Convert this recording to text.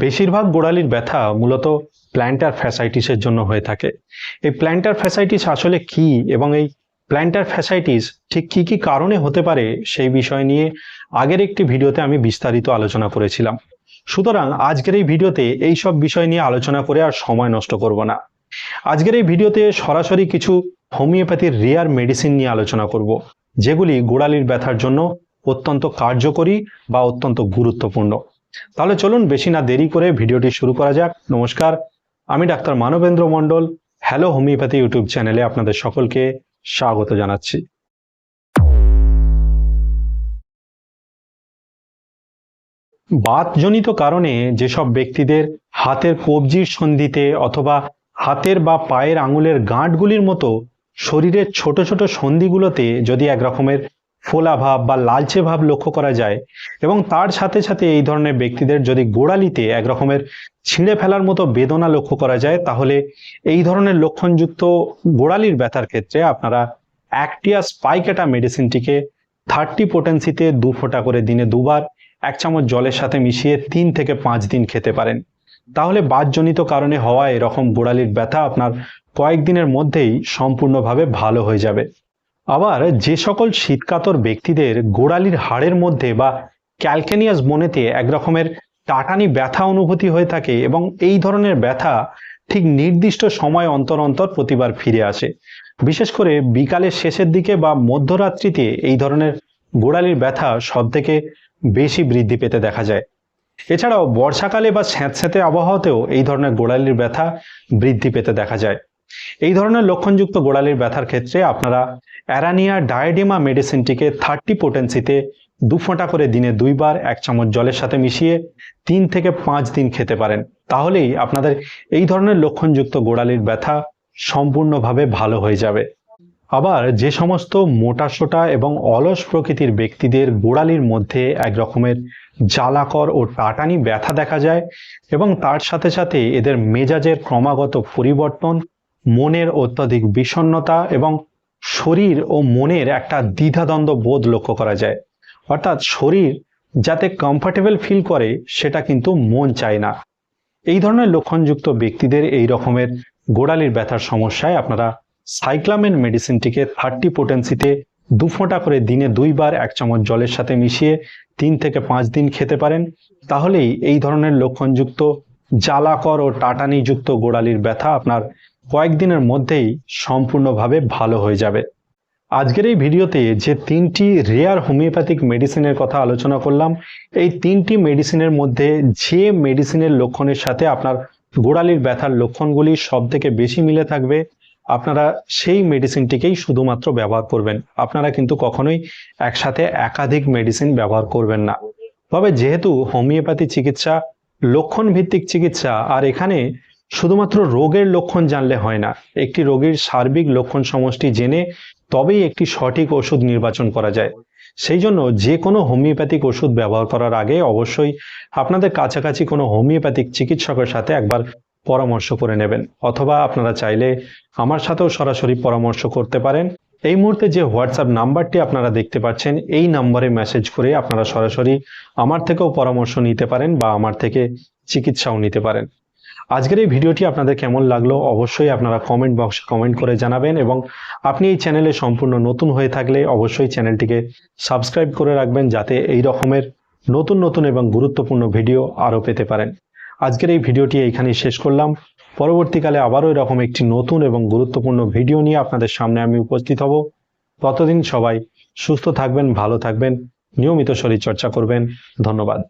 বেশিরভাগ গোড়ালির ব্যথা মূলত প্ল্যান্টার ফ্যাসাইটিসের জন্য হয়ে থাকে। এই প্ল্যান্টার ফ্যাসাইটিস আসলে কি এবং এই প্ল্যান্টার ফ্যাসাইটিস ঠিক কি কি কারণে হতে পারে সেই বিষয় নিয়ে আগের একটি ভিডিওতে আমি বিস্তারিত আলোচনা করেছিলাম। সুতরাং আজকের এই ভিডিওতে এই সব বিষয় নিয়ে আলোচনা করে আর সময় নষ্ট করব না। আজকের এই ভিডিওতে সরাসরি কিছু হোমিওপ্যাথির রেয়ার মেডিসিন নিয়ে আলোচনা করব, যেগুলি গোড়ালির ব্যথার জন্য অত্যন্ত কার্যকরী বা অত্যন্ত গুরুত্বপূর্ণ। তাহলে চলুন বেশি না দেরি করে ভিডিওটি শুরু করা যাক। নমস্কার, আমি doctor Manabendra Mondal hello homeopathy YouTube চ্যানেলে আপনাদের সকলকে স্বাগত জানাচ্ছি। বাতজনিত কারণে যেসব ব্যক্তিদের হাতের কবজির সন্ধিতে অথবা হাতের বা পায়ের আঙুলের গাঁটগুলির মতো শরীরের ছোট ছোট সন্ধিগুলোতে যদি এক রকমের ফোলা ভাব বা লালচে ভাব লক্ষ্য করা যায় এবং তার সাথে সাথে এই ধরনের ব্যক্তিদের যদি গোড়ালিতে এক রকমের ছিঁড়ে ফেলার মতো বেদনা লক্ষ্য করা যায়, তাহলে এই ধরনের লক্ষণযুক্ত গোড়ালির ব্যথার ক্ষেত্রে আপনারা অ্যাক্টিয়া স্পাইকেটা মেডিসিনটিকে থার্টি পোটেন্সিতে দু ফোঁটা করে দিনে দুবার এক চামচ জলের সাথে মিশিয়ে তিন থেকে পাঁচ দিন খেতে পারেন। তাহলে বাতজনিত কারণে হওয়া এরকম গোড়ালির ব্যথা আপনার কয়েকদিনের মধ্যেই সম্পূর্ণভাবে ভালো হয়ে যাবে। আবার যে সকল শীতকাতর ব্যক্তিদের গোড়ালির হাড়ের মধ্যে বা ক্যালকেনিয়াস বনেতে এক রকমের টাটানি ব্যথা অনুভূতি হয়ে থাকে এবং এই ধরনের ব্যথা ঠিক নির্দিষ্ট সময় অন্তর অন্তর প্রতিবার ফিরে আসে। বিশেষ করে বিকালের শেষের দিকে বা মধ্যরাত্রিতে এই ধরনের গোড়ালির ব্যথা সব থেকে বেশি বৃদ্ধি পেতে দেখা যায়। এছাড়াও বর্ষাকালে বা স্যাঁতস্যাঁতে আবহাওয়াতেও এই ধরনের গোড়ালির ব্যথা বৃদ্ধি পেতে দেখা যায়। এই ধরনের লক্ষণযুক্ত গোড়ালির ব্যথার ক্ষেত্রে আপনারা অ্যারানিয়া ডায়াডিমা মেডিসিনটিকে থার্টি পোটেন্সিতে দু ফোঁটা করে দিনে দুইবার এক চামচ জলের সাথে মিশিয়ে তিন থেকে পাঁচ দিন খেতে পারেন। তাহলেই আপনাদের এই ধরনের লক্ষণযুক্ত গোড়ালির ব্যথা সম্পূর্ণভাবে ভালো হয়ে যাবে। আবার যে সমস্ত মোটাসোটা এবং অলস প্রকৃতির ব্যক্তিদের গোড়ালির মধ্যে এক রকমের জ্বালাকর ও টাটানি ব্যথা দেখা যায় এবং তার সাথে সাথে এদের মেজাজের ক্রমাগত পরিবর্তন মনের অত্যাধিক বিষণ্ণতা এবং শরীর ও মনের একটা দ্বিধাদ্বন্দ্ব বোধ লক্ষ্য করা যায়। অর্থাৎ শরীর যাতে কমফর্টেবল ফিল করে, সেটা কিন্তু মন চায় না। এই ধরনের লক্ষণযুক্ত ব্যক্তিদের এই রকমের গোড়ালির ব্যথার সমস্যায় আপনারা সাইক্লামেন মেডিসিনটিকে থার্টি পোটেন্সিতে দু ফোঁটা করে দিনে দুইবার এক চামচ জলের সাথে মিশিয়ে তিন থেকে পাঁচ দিন খেতে পারেন। তাহলেই এই ধরনের লক্ষণযুক্ত জ্বালাকর ও টাটানিযুক্ত গোড়ালির ব্যথা আপনার কয়েকদিনের মধ্যেই সম্পূর্ণভাবে ভালো হয়ে যাবে। আজকের এই ভিডিওতে যে তিনটি রেয়ার হোমিওপ্যাথিক মেডিসিনের কথা আলোচনা করলাম, এই তিনটি মেডিসিনের মধ্যে যে মেডিসিনের লক্ষণের সাথে আপনার গোড়ালির ব্যথার লক্ষণগুলি সব থেকে বেশি মিলে থাকবে, আপনারা সেই মেডিসিনটিকেই শুধুমাত্র ব্যবহার করবেন। আপনারা কিন্তু কখনোই একসাথে একাধিক মেডিসিন ব্যবহার করবেন না। তবে যেহেতু হোমিওপ্যাথি চিকিৎসা লক্ষণ ভিত্তিক চিকিৎসা, আর এখানে শুধুমাত্র রোগের লক্ষণ জানলে হয় না। একটি রোগীর সার্বিক লক্ষণ সমষ্টি জেনে তবেই একটি সঠিক ওষুধ নির্বাচন করা যায়। সেই জন্য যে কোনো হোমিওপ্যাথিক ওষুধ ব্যবহার করার আগে অবশ্যই আপনাদের কাছাকাছি কোনো হোমিওপ্যাথিক চিকিৎসকের সাথে একবার পরামর্শ করে নেবেন। অথবা আপনারা চাইলে আমার সাথেও সরাসরি পরামর্শ করতে পারেন। এই মুহূর্তে যে হোয়াটসঅ্যাপ নাম্বারটি আপনারা দেখতে পাচ্ছেন, এই নাম্বারে মেসেজ করে আপনারা সরাসরি আমার থেকেও পরামর্শ নিতে পারেন বা আমার থেকে চিকিৎসাও নিতে পারেন। আজকের এই ভিডিওটি আপনাদের কেমন লাগল অবশ্যই আপনারা কমেন্ট বক্সে কমেন্ট করে জানাবেন এবং আপনি এই চ্যানেলে সম্পূর্ণ নতুন হয়ে থাকলে অবশ্যই চ্যানেলটিকে সাবস্ক্রাইব করে রাখবেন যাতে এই রকমের নতুন নতুন এবং গুরুত্বপূর্ণ ভিডিও আরও পেতে পারেন। আজকের এই ভিডিওটি এইখানেই শেষ করলাম। পরবর্তীকালে আবারও এরকম একটি নতুন এবং গুরুত্বপূর্ণ ভিডিও নিয়ে আপনাদের সামনে আমি উপস্থিত হব। ততদিন সবাই সুস্থ থাকবেন, ভালো থাকবেন, নিয়মিত শরীরচর্চা করবেন। ধন্যবাদ।